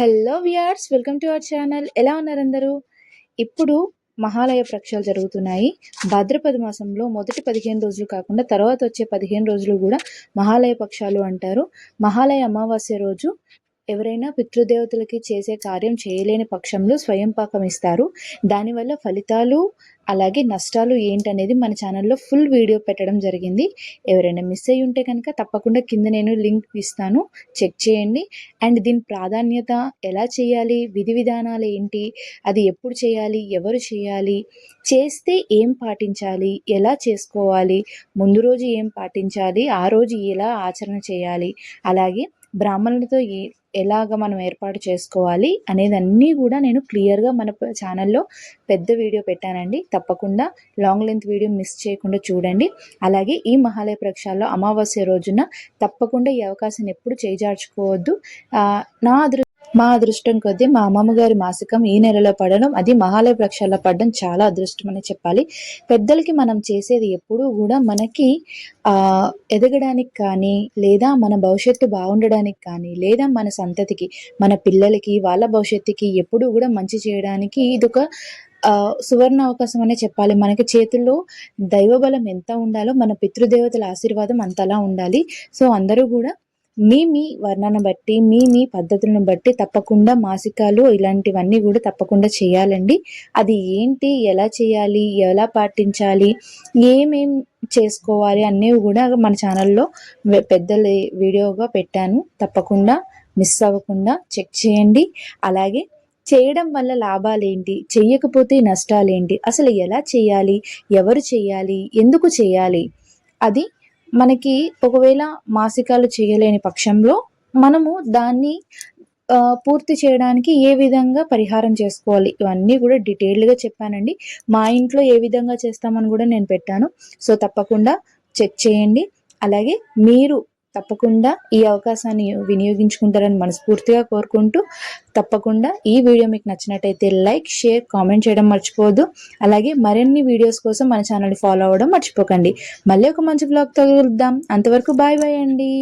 Hello viewers welcome to our channel ఎలా ఉన్నారు అందరూ? ఇప్పుడు మహాలయ ప్రక్షాలు జరుగుతున్నాయి. భాద్రపద మాసంలో మొదటి పదిహేను రోజులు కాకుండా తర్వాత వచ్చే పదిహేను రోజులు కూడా మహాలయ పక్షాలు అంటారు. మహాలయ అమావాస్య రోజు ఎవరైనా పితృదేవతలకి చేసే కార్యం చేయలేని పక్షంలో స్వయం పాకం ఇస్తారు. దానివల్ల ఫలితాలు అలాగే నష్టాలు ఏంటనేది మన ఛానల్లో ఫుల్ వీడియో పెట్టడం జరిగింది. ఎవరైనా మిస్ అయ్యి ఉంటే కనుక తప్పకుండా కింద నేను లింక్ ఇస్తాను. చెక్ చేయండి. అండ్ దీని ప్రాధాన్యత ఎలా చేయాలి? విధి విధానాలు ఏంటి? అది ఎప్పుడు చేయాలి? ఎవరు చేయాలి? చేస్తే ఏం పాటించాలి? ఎలా చేసుకోవాలి? ముందు రోజు ఏం పాటించాలి? ఆ రోజు ఎలా ఆచరణ చేయాలి? అలాగే బ్రాహ్మణులతో ఏ ఎలాగ మనం ఏర్పాటు చేసుకోవాలి అనేది అన్నీ కూడా నేను క్లియర్గా మన ఛానల్లో పెద్ద వీడియో పెట్టానండి. తప్పకుండా లాంగ్ లెంత్ వీడియో మిస్ చేయకుండా చూడండి. అలాగే ఈ మహాలయ ప్రక్షాల్లో అమావాస్య రోజున తప్పకుండా ఈ అవకాశాన్ని ఎప్పుడు చేజార్చుకోవద్దు. నా అదృ మా అదృష్టం కొద్దీ మా అమ్మమ్మ గారి మాసికం ఈ నెలలో పడడం అది మహాలయ ప్రక్షాల్లో పడడం చాలా అదృష్టం అని చెప్పాలి. పెద్దలకి మనం చేసేది ఎప్పుడూ కూడా మనకి ఎదగడానికి కానీ లేదా మన భవిష్యత్తు బాగుండడానికి కానీ లేదా మన సంతతికి మన పిల్లలకి వాళ్ళ భవిష్యత్తుకి ఎప్పుడూ కూడా మంచి చేయడానికి ఇదొక సువర్ణ అవకాశం అనే చెప్పాలి. మనకి చేతుల్లో దైవబలం ఎంత ఉండాలో మన పితృదేవతల ఆశీర్వాదం అంతలా ఉండాలి. సో అందరూ కూడా మీ మీ వర్ణను బట్టి మీ మీ పద్ధతులను బట్టి తప్పకుండా మాసికాలు ఇలాంటివన్నీ కూడా తప్పకుండా చేయాలండి. అది ఏంటి ఎలా చేయాలి ఎలా పాటించాలి ఏమేం చేసుకోవాలి అనేవి కూడా మన ఛానల్లో పెద్దల వీడియోగా పెట్టాను. తప్పకుండా మిస్ అవ్వకుండా చెక్ చేయండి. అలాగే చేయడం వల్ల లాభాలు ఏంటి చెయ్యకపోతే నష్టాలేంటి అసలు ఎలా చేయాలి ఎవరు చేయాలి ఎందుకు చేయాలి అది మనకి ఒకవేళ మాసికాలు చేయలేని పక్షంలో మనము దాన్ని పూర్తి చేయడానికి ఏ విధంగా పరిహారం చేసుకోవాలి? ఇవన్నీ కూడా డీటెయిల్డ్గా చెప్పానండి. మా ఇంట్లో ఏ విధంగా చేస్తామని కూడా నేను పెట్టాను. సో తప్పకుండా చెక్ చేయండి. అలాగే మీరు తప్పకుండా ఈ అవకాశాన్ని వినియోగించుకుంటారని మనస్ఫూర్తిగా కోరుకుంటూ తప్పకుండా ఈ వీడియో మీకు నచ్చినట్టయితే లైక్ షేర్ కామెంట్ చేయడం మర్చిపోదు అలాగే మరిన్ని వీడియోస్ కోసం మన ఛానల్ని ఫాలో అవ్వడం మర్చిపోకండి. మళ్ళీ ఒక మంచి బ్లాగ్తో కలుద్దాం. అంతవరకు బాయ్ బాయ్ అండి.